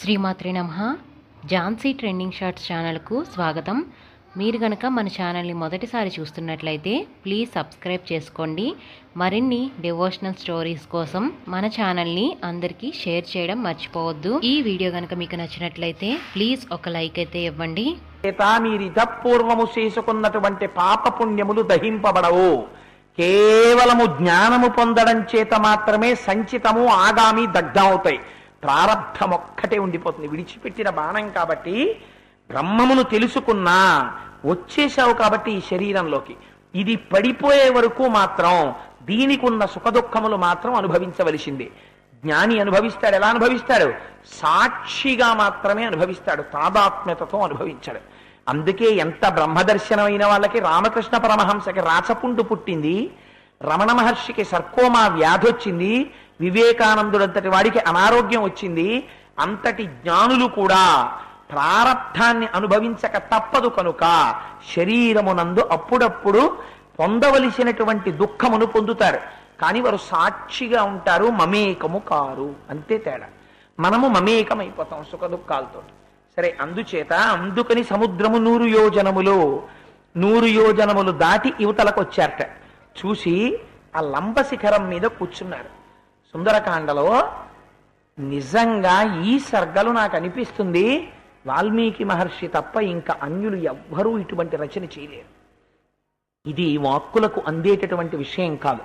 శ్రీమాత్రి నమ. Jhansi trending shorts ఛానల్కు స్వాగతం. మీరు గనక మన ఛానల్ని మొదటిసారి చూస్తున్నట్లయితే ప్లీజ్ సబ్స్క్రైబ్ చేసుకోండి. మరిన్ని డివోషనల్ స్టోరీస్ కోసం మన ఛానల్ని అందరికీ షేర్ చేయడం మర్చిపోవద్దు. ఈ వీడియో గనక మీకు నచ్చినట్లయితే ప్లీజ్ ఒక లైక్ అయితే ఇవ్వండి. చేత మీరితపూర్వము చేసుకున్నటువంటి పాప పుణ్యములు దహింపబడవు. కేవలము జ్ఞానము పొందడం చేత మాత్రమే సంచితము ఆగామి దగ్ధమవుతాయి. ప్రారంభం ఒక్కటే ఉండిపోతుంది. విడిచిపెట్టిన బాణం కాబట్టి బ్రహ్మమును తెలుసుకున్నా వచ్చేశావు కాబట్టి ఈ శరీరంలోకి. ఇది పడిపోయే వరకు మాత్రం దీనికి ఉన్న సుఖదుఖములు మాత్రం అనుభవించవలసిందే. జ్ఞాని అనుభవిస్తాడు. ఎలా అనుభవిస్తాడు? సాక్షిగా మాత్రమే అనుభవిస్తాడు. తాదాత్మ్యతతో అనుభవించాడు. అందుకే ఎంత బ్రహ్మదర్శనమైన వాళ్ళకి రామకృష్ణ పరమహంసకి రాచపుండు పుట్టింది. రమణ మహర్షికి సర్కోమా వ్యాధి వచ్చింది. వివేకానందుడంతటి వాడికి అనారోగ్యం వచ్చింది అంతటి జ్ఞానులు కూడా ప్రారబ్ధాన్ని అనుభవించక తప్పదు కనుక శరీరమునందు అప్పుడప్పుడు పొందవలసినటువంటి దుఃఖమును పొందుతారు. కానీ వారు సాక్షిగా ఉంటారు మమేకము కారు అంతే తేడా. మనము మమేకం అయిపోతాం సుఖ దుఃఖాలతో. సరే అందుచేత అందుకని సముద్రము నూరు యోజనములు నూరు యోజనములు దాటి యువతలకు వచ్చారట చూసి ఆ లంబ శిఖరం మీద కూర్చున్నారు. సుందరకాండలో నిజంగా ఈ సర్గలు నాకు అనిపిస్తుంది వాల్మీకి మహర్షి తప్ప ఇంకా అన్యులు ఎవ్వరూ ఇటువంటి రచన చేయలేరు. ఇది వాక్కులకు అందేటటువంటి విషయం కాదు.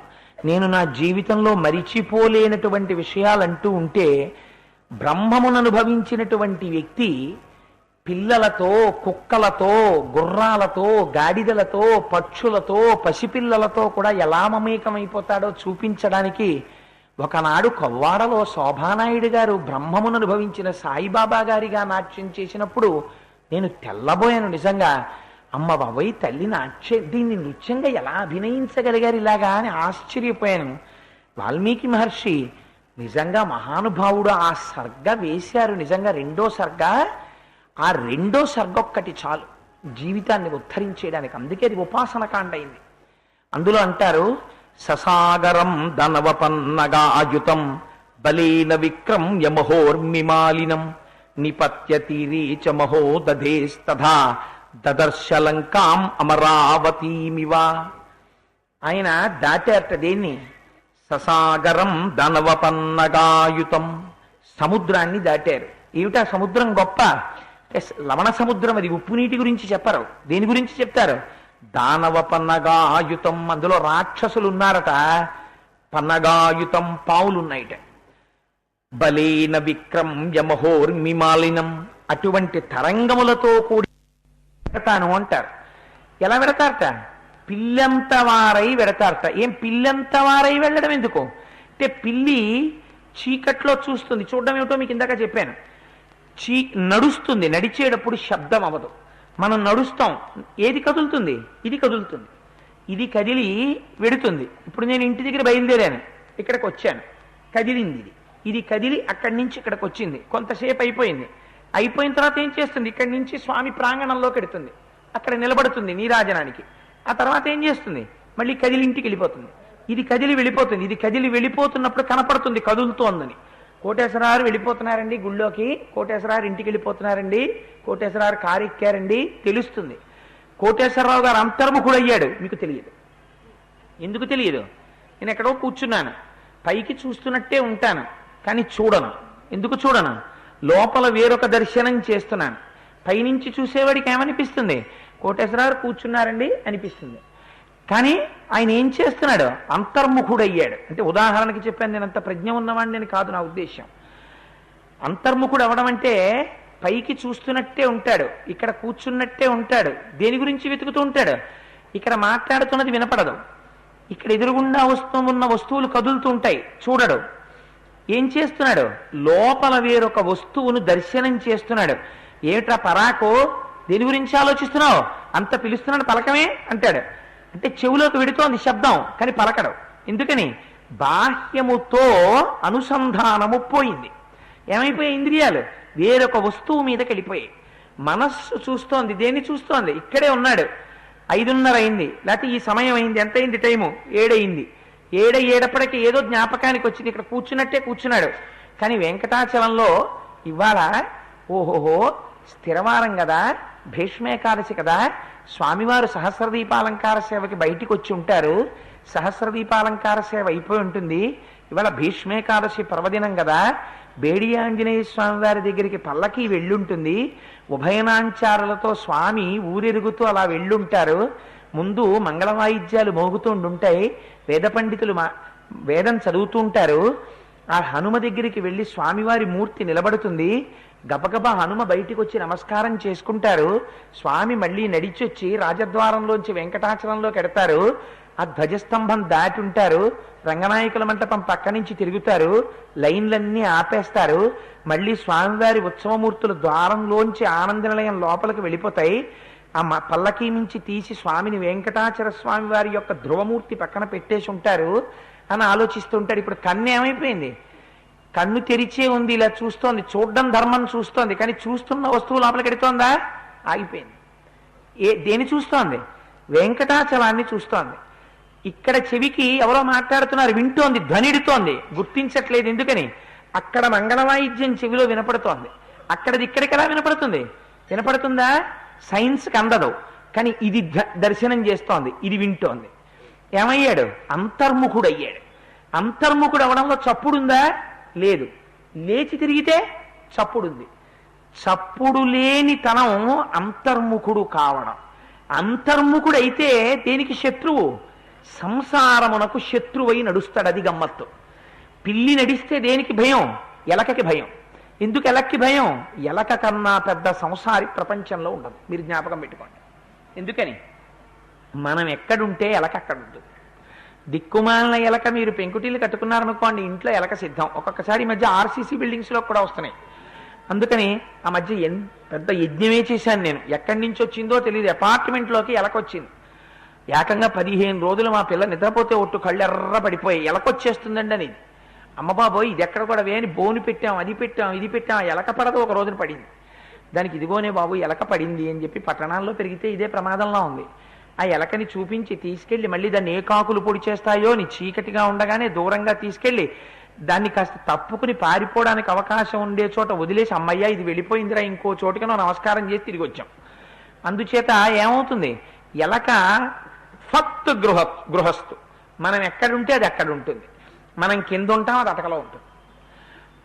నేను నా జీవితంలో మరిచిపోలేనటువంటి విషయాలంటూ ఉంటే బ్రహ్మమును అనుభవించినటువంటి వ్యక్తి పిల్లలతో కుక్కలతో గుర్రాలతో గాడిదలతో పక్షులతో పసిపిల్లలతో కూడా ఎలా మమేకమైపోతాడో చూపించడానికి ఒకనాడు కొవ్వాడలో శోభానాయుడు గారు బ్రహ్మమును అనుభవించిన సాయిబాబా గారిగా నాట్యం చేసినప్పుడు నేను తెల్లబోయాను నిజంగా. అమ్మ బాబాయ్ తల్లి నాట్య దీన్ని నృత్యంగా ఎలా అభినయించగలిగారు ఇలాగా అని ఆశ్చర్యపోయాను. వాల్మీకి మహర్షి నిజంగా మహానుభావుడు ఆ సర్గ వేశారు నిజంగా రెండో సర్గ? ఆ రెండో సర్గ ఒక్కటి చాలు. జీవితాన్ని ఉద్ధరించేయడానికి అందుకే అది ఉపాసన కాండ అయింది అందులో అంటారు ససాగరం ధనవపన్నగాయుతం బలీన విక్రం యమహోర్మిమాలినం నిపత్య తీరీచ దదర్శలంకాం అమరావతీమివ. ఆయన దాటారట దేన్ని? ససాగరం ధనవపన్నగాయుతం సముద్రాన్ని దాటారు. ఏమిటా సముద్రం గొప్ప? అంటే లవణ సముద్రం అది ఉప్పు నీటి గురించి చెప్పరు. దేని గురించి చెప్తారు? దానవ పన్నగాయుతం అందులో రాక్షసులు ఉన్నారట పన్నగాయుతం పావులున్నాయిట. బలీన బలేన విక్రం యమహోర్మిమాలినం అటువంటి తరంగములతో కూడి పెడతాను అంటారు. ఎలా పెడతారట? పిల్లంత వారై పెడతారట. ఏం పిల్లంత వారై వెళ్ళడం ఎందుకు? అంటే పిల్లి చీకట్లో చూస్తుంది. చూడడం ఏమిటో మీకు ఇందాక చెప్పాను. చీ నడుస్తుంది. నడిచేటప్పుడు శబ్దం అవదు మనం నడుస్తాం. ఏది కదులుతుంది? ఇది కదులుతుంది. ఇది కదిలి వెడుతుంది. ఇప్పుడు నేను ఇంటి దగ్గర బయలుదేరాను. ఇక్కడికి వచ్చాను. కదిలింది ఇది. ఇది కదిలి అక్కడి నుంచి ఇక్కడికి వచ్చింది. కొంతసేపు అయిపోయింది. అయిపోయిన తర్వాత ఏం చేస్తుంది? ఇక్కడి నుంచి స్వామి ప్రాంగణంలోకి ఎడుతుంది అక్కడ నిలబడుతుంది నీరాజనానికి. ఆ తర్వాత ఏం చేస్తుంది? మళ్ళీ కదిలి ఇంటికి వెళ్ళిపోతుంది. ఇది కదిలి వెళ్ళిపోతుంది. ఇది కదిలి వెళ్ళిపోతున్నప్పుడు కనపడుతుంది కదులుతోందని. కోటేశ్వరారు వెళ్ళిపోతున్నారండి గుళ్ళోకి. కోటేశ్వరారు ఇంటికి వెళ్ళిపోతున్నారండి. కోటేశ్వరారు కారు ఎక్కారండి. తెలుస్తుంది. కోటేశ్వరరావు గారు అంతర్ముఖుడయ్యాడు. మీకు తెలియదు. ఎందుకు తెలియదు? నేను ఎక్కడో కూర్చున్నాను. పైకి చూస్తున్నట్టే ఉంటాను. కానీ చూడను. ఎందుకు చూడను? లోపల వేరొక దర్శనం చేస్తున్నాను. పైనుంచి చూసేవాడికి ఏమనిపిస్తుంది? కోటేశ్వరరావు కూర్చున్నారండి అనిపిస్తుంది. కానీ ఆయన ఏం చేస్తున్నాడు? అంతర్ముఖుడయ్యాడు. అంటే ఉదాహరణకి చెప్పాను నేను అంత ప్రజ్ఞ ఉన్నవాడిని నేను కాదు నా ఉద్దేశం అంతర్ముఖుడు అవడం అంటే పైకి చూస్తున్నట్టే ఉంటాడు ఇక్కడ కూర్చున్నట్టే ఉంటాడు దేని గురించి వెతుకుతూ ఉంటాడు? ఇక్కడ మాట్లాడుతున్నది వినపడదు. ఇక్కడ ఎదురుగుండా వస్తూ ఉన్న వస్తువులు కదులుతూ ఉంటాయి చూడడు. ఏం చేస్తున్నాడు? లోపల వేరొక వస్తువును దర్శనం చేస్తున్నాడు. ఏమిట్రా పరాకు? దేని గురించి ఆలోచిస్తున్నావు? అంత పిలుస్తున్నాడు పలకమే? అంటాడు. అంటే చెవులోకి విడుతోంది శబ్దం కానీ పలకడం. ఎందుకని? బాహ్యముతో అనుసంధానము పోయింది. ఏమైపోయాయి ఇంద్రియాలు? వేరొక వస్తువు మీదకి వెళ్ళిపోయాయి. మనస్సు చూస్తోంది దేన్ని చూస్తోంది? ఇక్కడే ఉన్నాడు. ఐదున్నర అయింది. లేకపోతే ఈ సమయం అయింది. ఎంత అయింది టైము? ఏడయింది. ఏడయ్యేటప్పటికి ఏదో జ్ఞాపకానికి వచ్చింది. ఇక్కడ కూర్చున్నట్టే కూర్చున్నాడు. కానీ వెంకటాచలంలో ఇవాళ ఓహోహో స్థిరవారం కదా భీష్మేకాదశి కదా స్వామివారు సహస్రదీపాలంకార సేవకి బయటికి వచ్చి ఉంటారు. సహస్రదీపాలంకార సేవ అయిపోయి ఉంటుంది. ఇవాళ భీష్మేకాదశి పర్వదినం కదా బేడి ఆంజనేయ స్వామి వారి దగ్గరికి పల్లకి వెళ్ళుంటుంది. ఉభయనాంచారులతో స్వామి ఊరెరుగుతూ అలా వెళ్ళుంటారు. ముందు మంగళ వాయిద్యాలు మోగుతూ ఉంటాయి వేద పండితులు మా వేదం చదువుతూ ఉంటారు. ఆ హనుమ దగ్గరికి వెళ్ళి స్వామివారి మూర్తి నిలబడుతుంది. గబగబా హనుమ బయటికి వచ్చి నమస్కారం చేసుకుంటారు. స్వామి మళ్ళీ నడిచొచ్చి రాజద్వారంలోంచి వెంకటాచలంలోకి ఎడతారు ఆ ధ్వజస్తంభం దాటి ఉంటారు రంగనాయకుల మంటపం పక్క నుంచి తిరుగుతారు. లైన్లన్నీ ఆపేస్తారు. మళ్ళీ స్వామివారి ఉత్సవమూర్తులు ద్వారంలోంచి ఆనంద నిలయం లోపలికి వెళ్ళిపోతాయి. ఆ మ- పల్లకీ నుంచి తీసి స్వామిని వెంకటాచల స్వామి వారి యొక్క ధ్రువమూర్తి పక్కన పెట్టేసి ఉంటారు అని ఆలోచిస్తుంటాడు ఇప్పుడు కన్ను ఏమైపోయింది కన్ను తెరిచే ఉంది ఇలా చూస్తోంది చూడడం ధర్మం చూస్తోంది కానీ చూస్తున్న వస్తువు లోపలికి ఎడుతోందా? ఆగిపోయింది. ఏ దేని చూస్తోంది? వెంకటాచలాన్ని చూస్తోంది. ఇక్కడ చెవికి ఎవరో మాట్లాడుతున్నారు వింటోంది ధ్వనిడుతోంది గుర్తించట్లేదు ఎందుకని? అక్కడ మంగళవాయిద్యం చెవిలో వినపడుతోంది. అక్కడది ఇక్కడికి ఎలా వినపడుతుంది? వినపడుతుందా? సైన్స్కి అందదు కానీ ఇది దర్శనం చేస్తోంది ఇది వింటోంది. ఏమయ్యాడు? అంతర్ముఖుడు అయ్యాడు అంతర్ముఖుడు అవడంలో చప్పుడుందా? లేదు. లేచి తిరిగితే చప్పుడుంది. చప్పుడు లేని తనం అంతర్ముఖుడు కావడం. అంతర్ముఖుడైతే దేనికి శత్రువు? సంసారమునకు శత్రువై నడుస్తాడు అది గమ్మత్తు. పిల్లి నడిస్తే దేనికి భయం? ఎలకకి భయం. ఎందుకు ఎలక్కి భయం? ఎలక కన్నా పెద్ద సంసారి ప్రపంచంలో ఉండదు. మీరు జ్ఞాపకం పెట్టుకోండి. ఎందుకని? మనం ఎక్కడుంటే ఎలక అక్కడ ఉంటుంది దిక్కుమాలిన ఎలక మీరు పెంకుటీలు కట్టుకున్నారనుకోండి ఇంట్లో ఎలక సిద్ధం. ఒక్కొక్కసారి ఈ మధ్య ఆర్సీసీ బిల్డింగ్స్లో కూడా వస్తున్నాయి. అందుకని ఆ మధ్య ఎన్ పెద్ద యజ్ఞమే చేశాను నేను. ఎక్కడి నుంచి వచ్చిందో తెలియదు అపార్ట్మెంట్లోకి ఎలకొచ్చింది ఏకంగా పదిహేను రోజులు మా పిల్ల నిద్రపోతే ఒట్టు కళ్ళు ఎర్ర పడిపోయి ఎలకొచ్చేస్తుందండి అని. అమ్మ బాబోయ్ ఇది ఎక్కడ కూడా వేని బోను పెట్టాం అది పెట్టాం ఇది పెట్టాం. ఎలక పడదు ఒక రోజున పడింది. దానికి ఇదిగోనే బాబు ఎలక పడింది అని చెప్పి పట్టణాల్లో పెరిగితే ఇదే ప్రమాదంలో ఉంది. ఆ ఎలకని చూపించి తీసుకెళ్ళి మళ్ళీ దాన్ని ఏ కాకులు పొడి చేస్తాయో అని చీకటిగా ఉండగానే దూరంగా తీసుకెళ్ళి దాన్ని కాస్త తప్పుకుని పారిపోవడానికి అవకాశం ఉండే చోట వదిలేసి అమ్మయ్య ఇది వెళ్ళిపోయిందిరా ఇంకో చోటుకనో నమస్కారం చేసి తిరిగి వచ్చాం. అందుచేత ఏమవుతుంది? ఎలక ఫత్ గృహ గృహస్థు. మనం ఎక్కడుంటే అది అక్కడ ఉంటుంది. మనం కింద ఉంటాం అది అటకలో ఉంటుంది.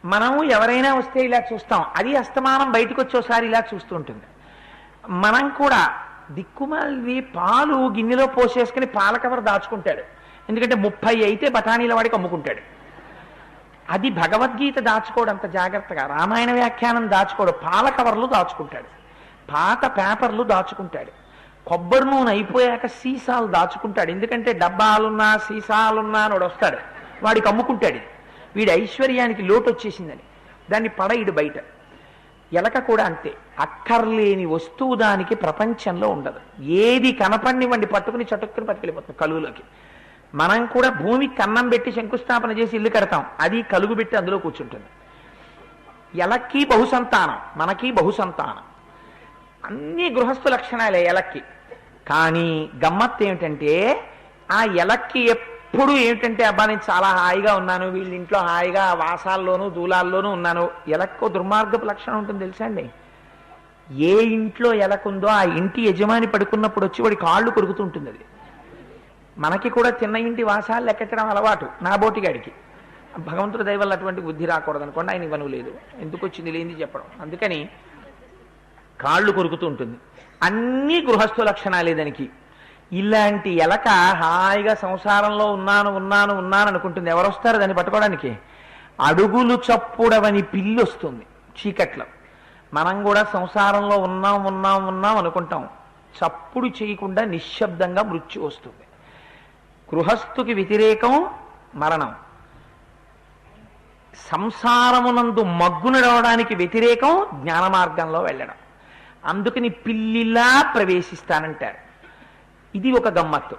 మనం ఎవరైనా వస్తే ఇలా చూస్తాం. అది అస్తమానం బయటకు వచ్చేసారి ఇలా చూస్తుంటుంది మనం కూడా దిక్కుమాలి పాలు గిన్నెలో పోసేసుకుని పాల కవర్ దాచుకుంటాడు. ఎందుకంటే ముప్పై అయితే బఠానీల వాడికి అమ్ముకుంటాడు. అది భగవద్గీత దాచుకోడు అంత జాగ్రత్తగా. రామాయణ వ్యాఖ్యానం దాచుకోడు. పాల కవర్లు దాచుకుంటాడు. పాత పేపర్లు దాచుకుంటాడు. కొబ్బరి నూనె అయిపోయాక సీసాలు దాచుకుంటాడు. ఎందుకంటే డబ్బాలున్నా సీసాలున్నా అని వాడు వస్తాడు. వాడికి అమ్ముకుంటాడు. వీడి ఐశ్వర్యానికి లోటు వచ్చేసిందని. దాన్ని పడయిడు బయట. ఎలక కూడా అంతే. అక్కర్లేని వస్తువు దానికి ప్రపంచంలో ఉండదు. ఏది కనపడినివ్వండి పట్టుకుని చటుక్కుని పట్టుకెళ్ళిపోతుంది కలుగులోకి. మనం కూడా భూమికి కన్నం పెట్టి శంకుస్థాపన చేసి ఇల్లు కడతాం. అది కలుగు పెట్టి అందులో కూర్చుంటుంది. ఎలక్కి బహుసంతానం మనకి బహుసంతానం. అన్ని గృహస్థు లక్షణాలే ఎలక్కి. కానీ గమ్మత్తు ఏమిటంటే ఆ ఎలక్కి ఎప్పుడు ఏమిటంటే అబ్బా నేను చాలా హాయిగా ఉన్నాను వీళ్ళ ఇంట్లో హాయిగా వాసాల్లోనూ దూలాల్లోనూ ఉన్నాను. ఎలక్కో దుర్మార్గపు లక్షణం ఉంటుంది తెలుసా అండి? ఏ ఇంట్లో ఎలకుందో ఆ ఇంటి యజమాని పడుకున్నప్పుడు వచ్చి వాడి కాళ్ళు కొరుకుతుంటుంది అది. మనకి కూడా చిన్న ఇంటి వాసాలు లెక్కెట్టడం అలవాటు నా బోటిగాడికి. భగవంతుడి దయ అటువంటి బుద్ధి రాకూడదు అనుకోండి ఆయన ఇవ్వను లేదు ఎందుకు వచ్చింది లేని చెప్పడం. అందుకని కాళ్ళు కొరుకుతూ ఉంటుంది. అన్ని గృహస్థు లక్షణాలే దానికి. ఇలాంటి ఎలక హాయిగా సంసారంలో ఉన్నాను ఉన్నాను ఉన్నాను అనుకుంటుంది. ఎవరు వస్తారు దాన్ని పట్టుకోవడానికి? అడుగులు చప్పుడవని పిల్లి వస్తుంది చీకట్లో. మనం కూడా సంసారంలో ఉన్నాం ఉన్నాం ఉన్నాం అనుకుంటాం. చప్పుడు చేయకుండా నిశ్శబ్దంగా మృత్యు వస్తుంది. గృహస్థుకి వ్యతిరేకం మరణం. సంసారమునందు మగ్గునడవడానికి వ్యతిరేకం జ్ఞాన మార్గంలో వెళ్ళడం. అందుకని పిల్లిలా ప్రవేశిస్తానంటారు. ఇది ఒక గమ్మత్తు.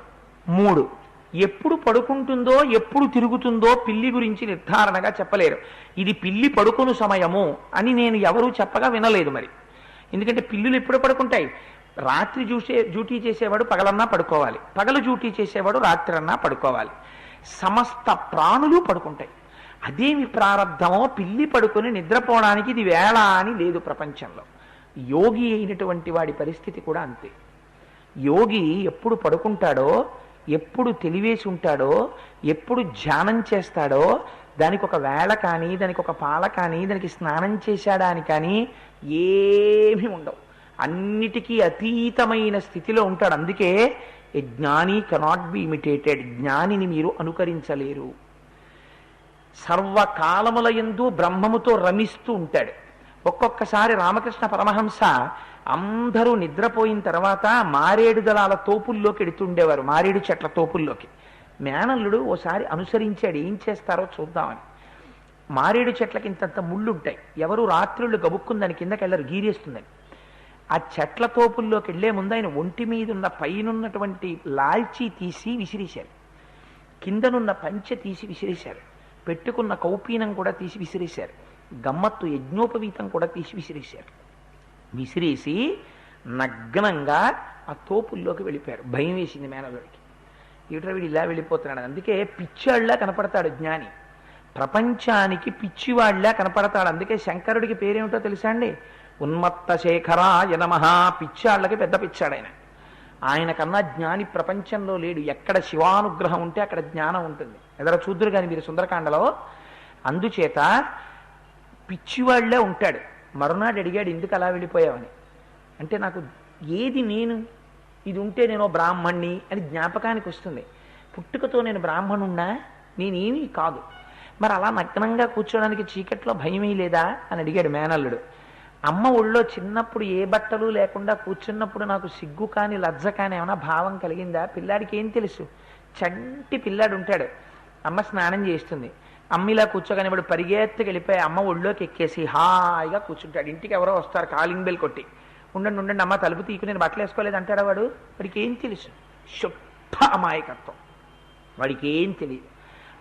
మూడు ఎప్పుడు పడుకుంటుందో ఎప్పుడు తిరుగుతుందో పిల్లి గురించి నిర్ధారణగా చెప్పలేరు. ఇది పిల్లి పడుకును సమయము అని నేను ఎవరూ చెప్పగా వినలేదు మరి. ఎందుకంటే పిల్లులు ఎప్పుడు పడుకుంటాయి. రాత్రి చూసే డ్యూటీ చేసేవాడు పగలన్నా పడుకోవాలి. పగలు డ్యూటీ చేసేవాడు రాత్రి అన్నా పడుకోవాలి. సమస్త ప్రాణులు పడుకుంటాయి. అదేమి ప్రారంధమో పిల్లి పడుకుని నిద్రపోవడానికి ఇది వేళ అని లేదు ప్రపంచంలో. యోగి అయినటువంటి వాడి పరిస్థితి కూడా అంతే. యోగి ఎప్పుడు పడుకుంటాడో ఎప్పుడు తెలివేసి ఉంటాడో ఎప్పుడు ధ్యానం చేస్తాడో దానికి ఒక వేళ కానీ దానికి ఒక పాల కానీ దానికి స్నానం చేశాడా అని కానీ ఏమీ ఉండవు. అన్నిటికీ అతీతమైన స్థితిలో ఉంటాడు. అందుకే ఏ జ్ఞాని కెనాట్ బి ఇమిటేటెడ్ జ్ఞానిని మీరు అనుకరించలేరు. సర్వకాలముల యందు బ్రహ్మముతో రమిస్తూ ఉంటాడు. ఒక్కొక్కసారి రామకృష్ణ పరమహంస అందరూ నిద్రపోయిన తర్వాత మారేడు దళాల తోపుల్లోకి ఎడుతుండేవారు మారేడు చెట్ల తోపుల్లోకి. మేనల్లుడు ఓసారి అనుసరించాడు ఏం చేస్తారో చూద్దామని. మారేడు చెట్లకి ఇంతంత ముళ్ళుంటాయి. ఎవరు రాత్రుళ్ళు గబుక్కుని దాని కిందకి వెళ్ళరు గీరేస్తుందని. ఆ చెట్ల తోపుల్లోకి వెళ్ళే ముందు ఆయన ఒంటి మీద ఉన్న పైనున్నటువంటి లాల్చీ తీసి విసిరేశారు. కిందనున్న పంచె తీసి విసిరేశారు. పెట్టుకున్న కౌపీనం కూడా తీసి విసిరేశారు. గమ్మత్తు యజ్ఞోపవీతం కూడా తీసి విసిరేశారు. విసిరేసి నగ్నంగా ఆ తోపుల్లోకి వెళ్ళిపోయారు భయం వేసింది మేనల్లుడికి. ఏమిట్రా వీడు ఇలా వెళ్ళిపోతున్నాడు? అందుకే పిచ్చాళ్ళ కనపడతాడు జ్ఞాని. ప్రపంచానికి పిచ్చివాళ్ళ కనపడతాడు. అందుకే శంకరుడికి పేరేమిటో తెలుసా అండి? ఉన్మత్త శేఖరాయ నమః. పిచ్చాళ్ళకి పెద్ద పిచ్చాడు ఆయన. ఆయన కన్నా జ్ఞాని ప్రపంచంలో లేడు. ఎక్కడ శివానుగ్రహం ఉంటే అక్కడ జ్ఞానం ఉంటుంది. ఎదర చూద్దరు కానీ మీరు సుందరకాండలో? అందుచేత పిచ్చివాళ్ళే ఉంటాడు. మరునాడు అడిగాడు ఎందుకు అలా వెళ్ళిపోయావని అంటే నాకు ఏది నేను? ఇది ఉంటే నేను బ్రాహ్మణ్ణి అని జ్ఞాపకానికి వస్తుంది. పుట్టుకతో నేను బ్రాహ్మణున్నా నేనేమీ కాదు. మరి అలా నగ్నంగా కూర్చోడానికి చీకట్లో భయమీ లేదా? అని అడిగాడు మేనల్లుడు. అమ్మ ఒళ్ళో చిన్నప్పుడు ఏ బట్టలు లేకుండా కూర్చున్నప్పుడు నాకు సిగ్గు కానీ లజ్జ కానీ ఏమైనా భావం కలిగిందా? పిల్లాడికి ఏం తెలుసు? చంటి పిల్లాడు ఉంటాడు అమ్మ స్నానం చేస్తుంది అమ్మ ఇలా కూర్చోగానే వాడు పరిగెత్తుకు వెళ్ళిపోయి అమ్మ ఒళ్ళోకి ఎక్కేసి హాయిగా కూర్చుంటాడు. ఇంటికి ఎవరో వస్తారు కాలింగ్ బెల్ కొట్టి. ఉండండి ఉండండి అమ్మ తలుపు తీకు నేను బట్టలు వేసుకోలేదు అంటాడా వాడు? వాడికి ఏం తెలుసు? శుద్ధ అమాయకత్వం. వాడికి ఏం తెలియదు.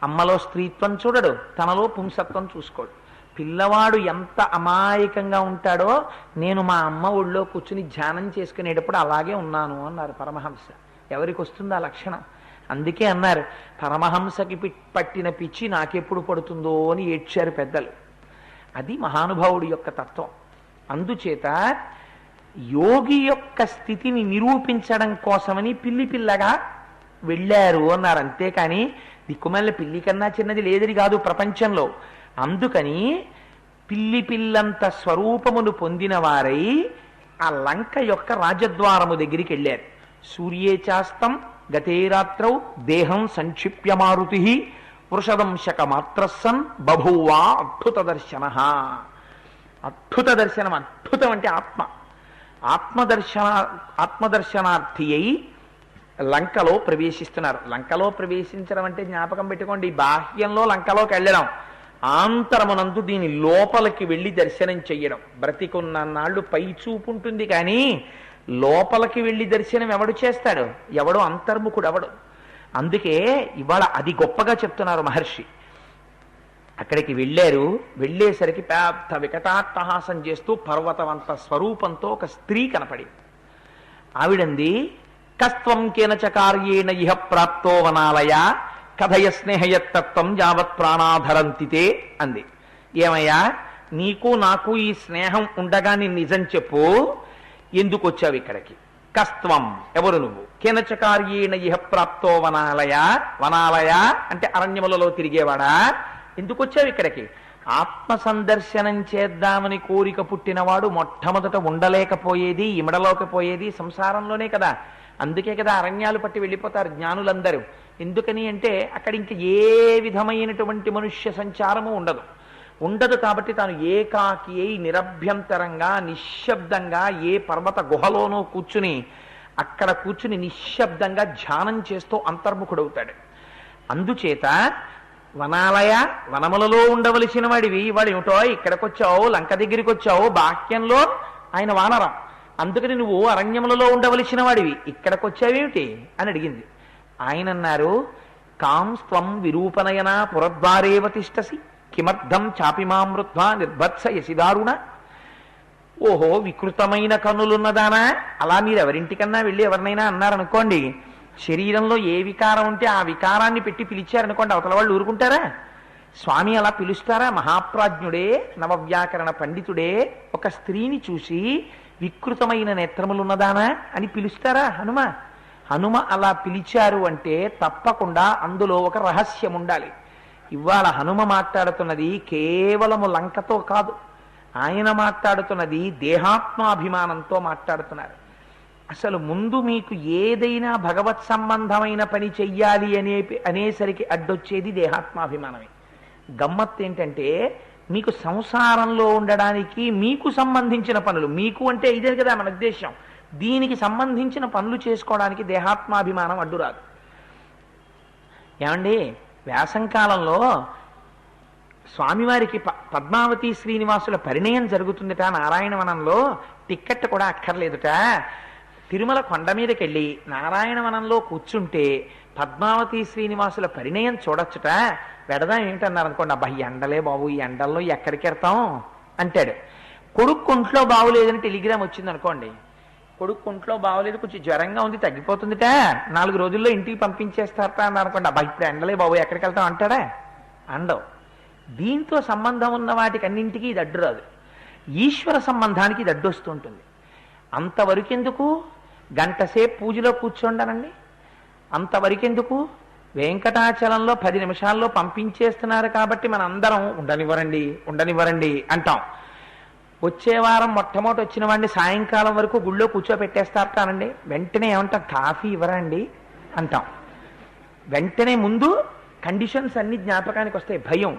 అమ్మలో స్త్రీత్వం చూడడు తనలో పుంసత్వం చూసుకోడు. పిల్లవాడు ఎంత అమాయకంగా ఉంటాడో నేను మా అమ్మ ఒళ్ళో కూర్చుని ధ్యానం చేసుకునేటప్పుడు అలాగే ఉన్నాను అన్నారు పరమహంస. ఎవరికి వస్తుంది ఆ లక్షణం? అందుకే అన్నారు పరమహంసకి పి- పట్టిన పిచ్చి నాకెప్పుడు పడుతుందో అని ఏడ్చారు పెద్దలు. అది మహానుభావుడి యొక్క తత్వం. అందుచేత యోగి యొక్క స్థితిని నిరూపించడం కోసమని పిల్లి పిల్లగా వెళ్ళారు అన్నారు. అంతేకాని దిక్కుమల్ల పిల్లి కన్నా చిన్నది లేదని కాదు ప్రపంచంలో. అందుకని పిల్లి పిల్లంత స్వరూపమును పొందిన వారై ఆ లంక యొక్క రాజద్వారము దగ్గరికి వెళ్ళారు. సూర్యేచాస్తం గతేరాత్రౌ దేహం సంక్షిప్య మారుతి వృషదంశక మాత్రస్సన్ బభూవా అద్భుత దర్శన అద్భుత దర్శనం అద్భుతం అంటే ఆత్మ. ఆత్మదర్శన ఆత్మదర్శనార్థి అయి లంకలో ప్రవేశిస్తున్నారు. లంకలో ప్రవేశించడం అంటే జ్ఞాపకం పెట్టుకోండి బాహ్యంలో లంకలోకి వెళ్ళడం. ఆంతరమునందు దీని లోపలికి వెళ్ళి దర్శనం చెయ్యడం. బ్రతికున్న నాళ్ళు పై చూపు ఉంటుంది కానీ లోపలికి వెళ్ళి దర్శనం ఎవడు చేస్తాడు? ఎవడు అంతర్ముఖుడు ఎవడు? అందుకే ఇవాళ అది గొప్పగా చెప్తున్నారు మహర్షి. అక్కడికి వెళ్ళారు. వెళ్ళేసరికి పెద్ద వికటాట్టహాసం చేస్తూ పర్వతవంత స్వరూపంతో ఒక స్త్రీ కనపడింది. ఆవిడంది కస్త్వం కేనచ కార్యేణ ఇహ ప్రాప్తో వనాలయ కథయ స్నేహయత్తత్వం యావత్ ప్రాణాధరంతితే అంది. ఏమయ్యా నీకు నాకు ఈ స్నేహం ఉండగాని నిజం చెప్పు. ఎందుకు వచ్చావు ఇక్కడికి? కస్త్వం. ఎవరు నువ్వు? కేనచ కార్యేణ ఇహ ప్రాప్తో వనాలయ. వనాలయ అంటే అరణ్యములలో తిరిగేవాడా? ఎందుకు వచ్చావు ఇక్కడికి? ఆత్మ సందర్శనం చేద్దామని కోరిక పుట్టినవాడు మొట్టమొదట ఉండలేకపోయేది ఇమడలేకపోయేది సంసారంలోనే కదా. అందుకే కదా అరణ్యాలు పట్టి వెళ్ళిపోతారు జ్ఞానులందరూ. ఎందుకని అంటే అక్కడ ఇంక ఏ విధమైనటువంటి మనుష్య సంచారము ఉండదు. ఉండదు కాబట్టి తాను ఏకాకి అయి నిరభ్యంతరంగా నిశ్శబ్దంగా ఏ పర్వత గుహలోనో కూర్చుని అక్కడ కూర్చుని నిశ్శబ్దంగా ధ్యానం చేస్తూ అంతర్ముఖుడవుతాడు. అందుచేత వనాలయ వనములలో ఉండవలసిన వాడివి. వాడు ఏమిటో ఇక్కడికి వచ్చావు లంక దగ్గరికి వచ్చావు బాక్యంలో ఆయన వానరం. అందుకని నువ్వు అరణ్యములలో ఉండవలసిన వాడివి. ఇక్కడికి వచ్చావేమిటి అని అడిగింది. ఆయన అన్నారు కాం విరూపనయన పురద్వారేవ తిష్టసి? కిమర్థం చాపిమామృత్వా నిర్భత్స యశిదారుణ ఓహో వికృతమైన కన్నులున్నదానా అలా మీరు ఎవరింటికన్నా వెళ్ళి ఎవరినైనా అన్నారనుకోండి శరీరంలో ఏ వికారం ఉంటే ఆ వికారాన్ని పెట్టి పిలిచారనుకోండి అవతల వాళ్ళు ఊరుకుంటారా? స్వామి అలా పిలుస్తారా? మహాప్రాజ్ఞుడే నవవ్యాకరణ పండితుడే ఒక స్త్రీని చూసి వికృతమైన నేత్రములున్నదానా అని పిలుస్తారా? హనుమ? హనుమ అలా పిలిచారు అంటే తప్పకుండా అందులో ఒక రహస్యం ఉండాలి ఇవాళ హనుమ మాట్లాడుతున్నది కేవలము లంకతో కాదు. ఆయన మాట్లాడుతున్నది దేహాత్మాభిమానంతో మాట్లాడుతున్నారు. అసలు ముందు మీకు ఏదైనా భగవత్ సంబంధమైన పని చెయ్యాలి అనే అనేసరికి అడ్డొచ్చేది దేహాత్మాభిమానమే. గమ్మత్ ఏంటంటే మీకు సంసారంలో ఉండడానికి మీకు సంబంధించిన పనులు మీకు అంటే ఇదే కదా మన ఉద్దేశం దీనికి సంబంధించిన పనులు చేసుకోవడానికి దేహాత్మాభిమానం అడ్డురాదు. ఏమండి? వేసంకాలంలో స్వామివారికి ప- పద్మావతి శ్రీనివాసుల పరిణయం జరుగుతుందట నారాయణవనంలో. టిక్కెట్ కూడా అక్కర్లేదుట. తిరుమల కొండ మీదకి వెళ్ళి నారాయణవనంలో కూర్చుంటే పద్మావతి శ్రీనివాసుల పరిణయం చూడొచ్చుట. వెడదాం ఏమిటన్నారు అనుకోండి అబ్బా ఎండలే బాబు ఈ ఎండల్లో ఎక్కడికి వెళ్తాం అంటాడు. కొడుకు ఒంట్లో బాగులేదని టెలిగ్రామ్ వచ్చింది అనుకోండి కొడుకు ఒంట్లో బాగోలేదు కొంచెం జ్వరంగా ఉంది తగ్గిపోతుందిట. నాలుగు రోజుల్లో ఇంటికి పంపించేస్తారట అని అనుకోండి. అబ్బా ఇప్పుడు ఎండలే బాబు ఎక్కడికి వెళ్తాం అంటాడా? అండవు. దీంతో సంబంధం ఉన్న వాటికి అన్నింటికి ఇది అడ్డు రాదు. ఈశ్వర సంబంధానికి ఇది అడ్డు వస్తుంటుంది అంతవరకెందుకు? గంటసేపు పూజలో కూర్చోండనండి. అంతవరకెందుకు? వెంకటాచలంలో పది నిమిషాల్లో పంపించేస్తున్నారు కాబట్టి మన అందరం ఉండనివ్వరండి ఉండనివ్వరండి అంటాం. వచ్చే వారం మొట్టమొదటి వచ్చిన వాడిని సాయంకాలం వరకు గుళ్ళో కూర్చోపెట్టేస్తారటానండి. వెంటనే ఏమంటాం కాఫీ ఇవ్వరండి అంటాం. వెంటనే ముందు కండిషన్స్ అన్ని జ్ఞాపకానికి వస్తాయి. భయం.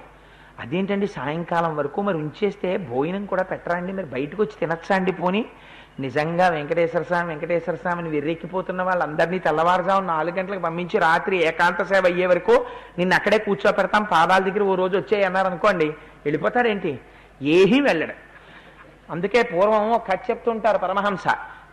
అదేంటండి? సాయంకాలం వరకు మరి ఉంచేస్తే భోజనం కూడా పెట్టరా అండి? మరి బయటకు వచ్చి తినచ్చా అండి పోనీ? నిజంగా వెంకటేశ్వర స్వామి వెంకటేశ్వర స్వామిని వెర్రెక్కిపోతున్న వాళ్ళందరినీ తెల్లవారుజాము నాలుగు గంటలకు పంపించి రాత్రి ఏకాంత సేవ అయ్యే వరకు నిన్ను అక్కడే కూర్చోపెడతాం. పాదాల దగ్గర ఓ రోజు వచ్చాయి అనుకోండి వెళ్ళిపోతారేంటి? ఏమీ వెళ్ళడు. అందుకే పూర్వం ఒక చెప్తుంటారు పరమహంస.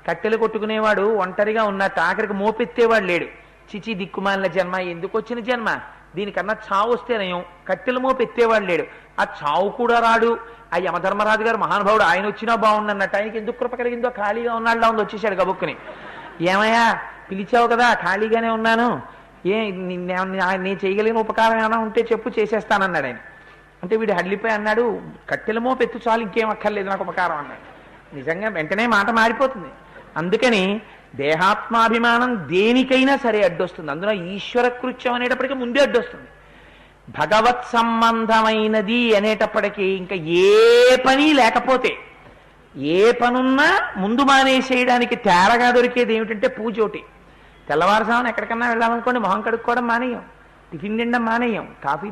కట్టెలు కొట్టుకునేవాడు ఒంటరిగా ఉన్న ఆఖరికి మోపెత్తేవాడు లేడు. చిచి దిక్కుమాలిన జన్మ ఎందుకు వచ్చిన జన్మ? దీనికన్నా చావు వస్తే నయం. కట్టెలు మోపెత్తేవాడు లేడు. ఆ చావు కూడా రాడు. ఆ యమధర్మరాజు గారు మహానుభావుడు ఆయన వచ్చినా బాగుండన్నట్టు ఆయనకి ఎందుకు కృప కలిగిందో ఖాళీగా ఉన్నాడులా ఉంది వచ్చేసాడు గబుక్కుని. ఏమయ్యా పిలిచావు కదా ఖాళీగానే ఉన్నాను. ఏ నేను చేయగలిగిన ఉపకారం ఏమైనా ఉంటే చెప్పు చేసేస్తానన్నాడు ఆయన. అంటే వీడు హడ్లిపోయి అన్నాడు కట్టెలమో పెత్తు చాలు ఇంకేం అక్కర్లేదు నాకు ఉపకారం అన్నాడు. నిజంగా వెంటనే మాట మారిపోతుంది. అందుకని దేహాత్మాభిమానం దేనికైనా సరే అడ్డొస్తుంది. అందులో ఈశ్వర కృత్యం అనేటప్పటికీ ముందే అడ్డొస్తుంది. భగవత్ సంబంధమైనది అనేటప్పటికీ ఇంకా ఏ పని లేకపోతే ఏ పనున్నా ముందు మానేసేయడానికి తేరగా దొరికేది ఏమిటంటే పూజ ఒకటి. తెల్లవారుజామున ఎక్కడికన్నా వెళ్ళాలనుకోండి మొహం కడుక్కోవడం మానేయం టిఫిన్ తినడం మానేయం కాఫీ